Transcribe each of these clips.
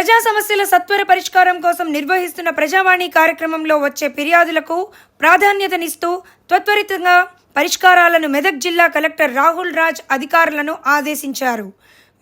ప్రజా సమస్యల సత్వర పరిష్కారం కోసం నిర్వహిస్తున్న ప్రజావాణి కార్యక్రమంలో వచ్చే ఫిర్యాదులకు ప్రాధాన్యతనిస్తూ త్వరితంగా పరిష్కారాలను మెదక్ జిల్లా కలెక్టర్ రాహుల్ రాజ్ అధికారులను ఆదేశించారు.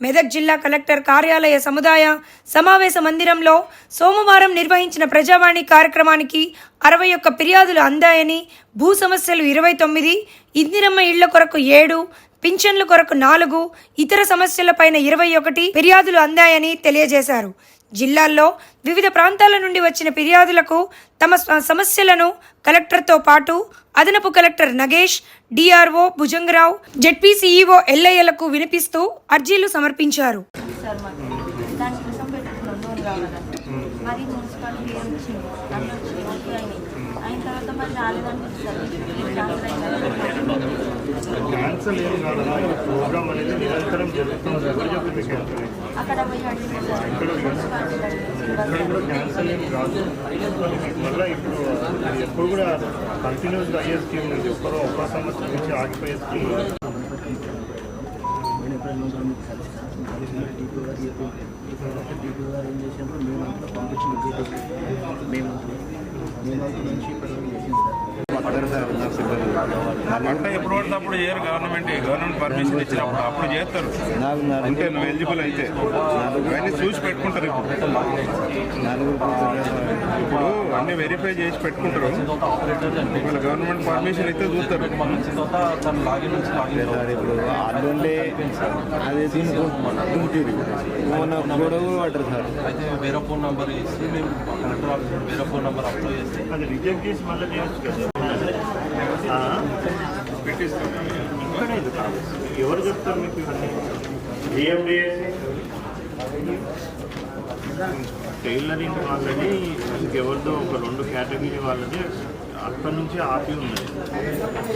మెదక్ జిల్లా కలెక్టర్ కార్యాలయ సముదాయ సమావేశ మందిరంలో సోమవారం నిర్వహించిన ప్రజావాణి కార్యక్రమానికి అరవై ఒక్క ఫిర్యాదులు అందాయని భూ సమస్యలు ఇరవై తొమ్మిది ఇందిరమ్మ ఇళ్ళ కొరకు ఏడు పింఛన్ల కొరకు నాలుగు ఇతర సమస్యలపైన ఇరవై ఒకటి ఫిర్యాదులు అందాయని తెలియజేశారు. జిల్లాల్లో వివిధ ప్రాంతాల నుండి వచ్చిన ఫిర్యాదులకు తమ సమస్యలను కలెక్టర్తో పాటు అదనపు collector Nagesh DRO Bhujangarao ZP CEO ఎల్ఐలకు వినిపిస్తూ అర్జీలు సమర్పించారు. మరి వచ్చింది? ఓకే అయిన తర్వాత క్యాన్సల్ ఏం కాదు. ప్రోగ్రామ్ అనేది నిరంతరం జరుగుతుంది ఎవరు చెప్పింది క్యాన్సల్ అక్కడ ఇక్కడ కూడా క్యాన్సల్ ఏం కాదు మళ్ళీ ఇప్పుడు ఎప్పుడు కూడా కంటిన్యూస్గా అయ్యే స్కీమ్ ఇది ఒక్కరో ఒక్క సంవత్సరం నుంచి ఆగిపోయే స్కీమ్ గారు గారు ఏం పంపించిన నుంచి ఇప్పటివరకు చేసింది సార్ పంట ఎప్పుడు పడితే అప్పుడు చేయరు గవర్నమెంట్ గవర్నమెంట్ పర్మిషన్ ఇచ్చినప్పుడు అప్పుడు చేస్తారు. అంటే నువ్వు ఎలిజిబుల్ అయితే. అవన్నీ చూసి పెట్టుకుంటారు ఇప్పుడు. ఇప్పుడు అన్ని వెరిఫై చేసి పెట్టుకుంటారు. వాళ్ళ గవర్నమెంట్ పర్మిషన్ అయితే చూస్తారు. ఇప్పుడు అల్లుండే అది మొన్న గొడవ పడ్డారు సార్? అయితే వేరే ఫోన్ నెంబర్ ఇస్తే మేము కలెక్టర్ ఆఫీస్ వేరే ఫోన్ నెంబర్ అప్లై చేస్తే. అది రిజెక్ట్ చేసి మళ్ళీ చేయొచ్చు కదా ఆ? పెట్టిస్తాం. ఎవరు చెప్తారు మీకు ఇవన్నీ? టైలరింగ్ వాళ్ళని ఇంకెవరిదో ఒక రెండు కేటగిరీ వాళ్ళని అక్కడ నుంచి ఆపి ఉన్నది